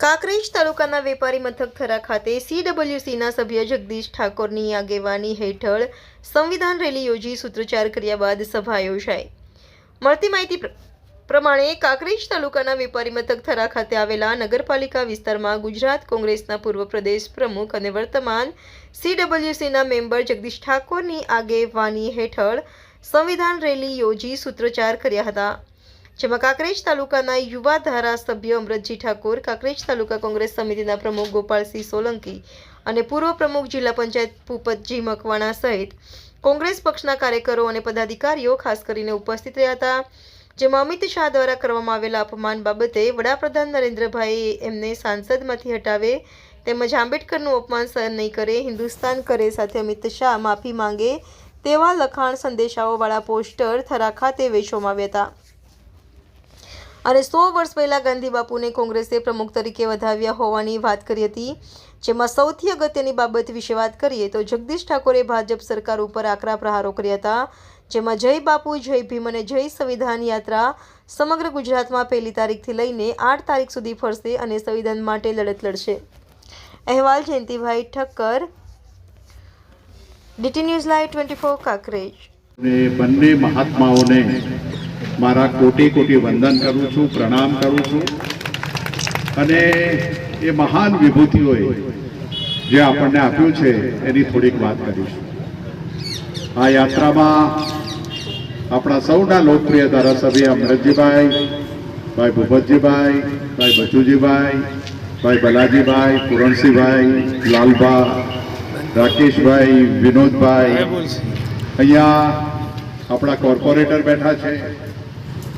કાંકરેજ તાલુકાના વેપારી મથક થરા ખાતે સીડબ્લ્યુસીના સભ્ય જગદીશ ઠાકોરની આગેવાની હેઠળ સંવિધાન રેલી યોજી સૂત્રોચ્ચાર કર્યા બાદ સભા યોજાઈ. મળતી માહિતી પ્ર- પ્રમાણે કાંકરેજ તાલુકાના વેપારી મથક થરા ખાતે આવેલા નગરપાલિકા વિસ્તારમાં ગુજરાત કોંગ્રેસના પૂર્વ પ્રદેશ પ્રમુખ અને વર્તમાન સીડબ્લ્યુસીના મેમ્બર જગદીશ ઠાકોરની આગેવાની હેઠળ સંવિધાન રેલી યોજી સૂત્રોચ્ચાર કર્યા હતા. જેમાં કાંકરેજ તાલુકાના યુવા ધારાસભ્ય અમરતજી ઠાકોર, કાંકરેજ તાલુકા કોંગ્રેસ સમિતિના પ્રમુખ ગોપાલસિંહ સોલંકી અને પૂર્વ પ્રમુખ જિલ્લા પંચાયત ભૂપતજી મકવાણા સહિત કોંગ્રેસ પક્ષના કાર્યકરો અને પદાધિકારીઓ ખાસ કરીને ઉપસ્થિત રહ્યા હતા, જેમાં અમિત શાહ દ્વારા કરવામાં આવેલા અપમાન બાબતે વડાપ્રધાન નરેન્દ્રભાઈએ એમને સાંસદમાંથી હટાવે તેમજ આંબેડકરનું અપમાન સહન નહીં કરે, હિન્દુસ્તાન કરે સાથે અમિત શાહ માફી માંગે તેવા લખાણ સંદેશાઓવાળા પોસ્ટર થરા ખાતે વેચવામાં આવ્યા હતા. અને સો વર્ષ પહેલા ગાંધી બાપુને કોંગ્રેસે પ્રમુખ તરીકે વધાવ્યા હોવાની વાત કરી હતી. જેમાં સૌથી અગત્યની બાબત વિશે વાત કરીએ તો જગદીશ ઠાકોરે ભાજપ સરકાર ઉપર આકરા પ્રહારો કર્યા હતા. જેમાં જય બાપુ, જય ભીમ અને જય સંવિધાન યાત્રા સમગ્ર ગુજરાતમાં પહેલી તારીખથી લઈને આઠ તારીખ સુધી ફરશે અને સંવિધાન માટે લડત લડશે. અહેવાલ, Jayantibhai Thakkar, DT news live twenty four Kankrej. બંને મહાત્માઓને મારા કોટી કોટી વંદન કરું છું પ્રણામ કરું છું. અને એ મહાન વિભૂતિઓએ જે આપણને આપ્યું છે એની થોડીક વાત કરીશું. આ યાત્રામાં આપણા સૌના લોકપ્રિય ધારાસભ્ય અમરતજીભાઈ ભાઈ ભૂપતજીભાઈ ભાઈ બચુજીભાઈ ભાઈ બલાજીભાઈ પુરણસિંહભાઈ લાલભા રાકેશભાઈ વિનોદભાઈ. અહીંયા આપણા કોર્પોરેટર બેઠા છે.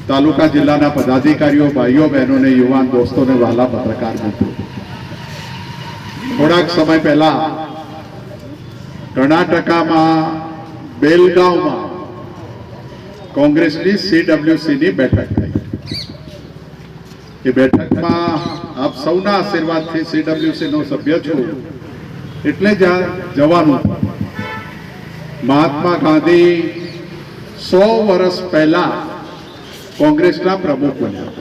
તાલુકા જિલ્લાના પદાધિકારીઓ, ભાઈઓ, બહેનોને, યુવાન દોસ્તોને વહાલા પત્રકાર મિત્રો થોડાક સમય પહેલા કર્ણાટકામાં બેલગાંવમાં કોંગ્રેસની સીડબ્લ્યુસીની બેઠક થઈ. એ બેઠકમાં આપ સૌના આશીર્વાદથી સીડબ્લ્યુસીનો સભ્ય છું. એટલે જ જવાનું. મહાત્મા ગાંધી સો વર્ષ પહેલા કોંગ્રેસના પ્રમુખ બન્યા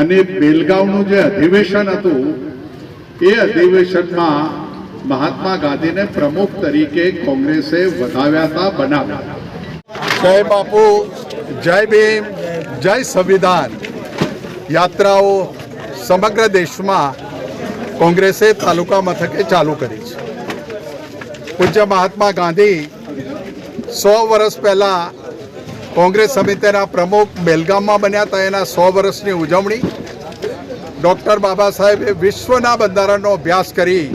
અને બેલગાવનું જે અધિવેશન હતું, એ અધિવેશનમાં મહાત્મા ગાંધીને પ્રમુખ તરીકે કોંગ્રેસે વધાવ્યા હતા, બનાવ્યા જય બાપુ, જય ભીમ, જય સંવિધાન. યાત્રાઓ સમગ્ર દેશમાં કોંગ્રેસે તાલુકા મથકે ચાલુ કરી છે. પૂજ્ય મહાત્મા ગાંધી સો વર્ષ પહેલા કોંગ્રેસ સમિતિના પ્રમુખ બેલગામમાં બન્યા હતા. એના સો વર્ષની ઉજવણી. ડૉક્ટર બાબા સાહેબે વિશ્વના બંધારણનો અભ્યાસ કરી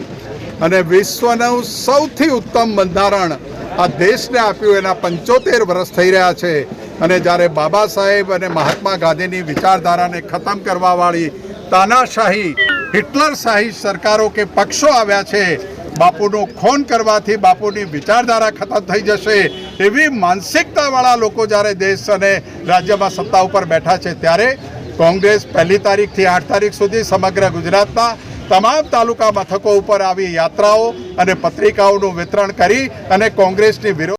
અને વિશ્વનું સૌથી ઉત્તમ બંધારણ આ દેશને આપ્યું. એના પંચોતેર વર્ષ થઈ રહ્યા છે. અને જ્યારે બાબા સાહેબ અને મહાત્મા ગાંધીની વિચારધારાને ખતમ કરવાવાળી તાનાશાહી હિટલરશાહી સરકારો કે પક્ષો આવ્યા છે, બાપુનું ખોન કરવાથી બાપુની વિચારધારા ખતમ થઈ જશે. એવી માનસિકતાવાળા લોકો જ્યારે દેશ અને રાજ્યમાં સત્તા ઉપર બેઠા છે ત્યારે કોંગ્રેસ પહેલી તારીખથી આઠ તારીખ સુધી સમગ્ર ગુજરાતના તમામ તાલુકા મથકો ઉપર આવી યાત્રાઓ અને પત્રિકાઓનું વિતરણ કરી અને કોંગ્રેસની વિરોધ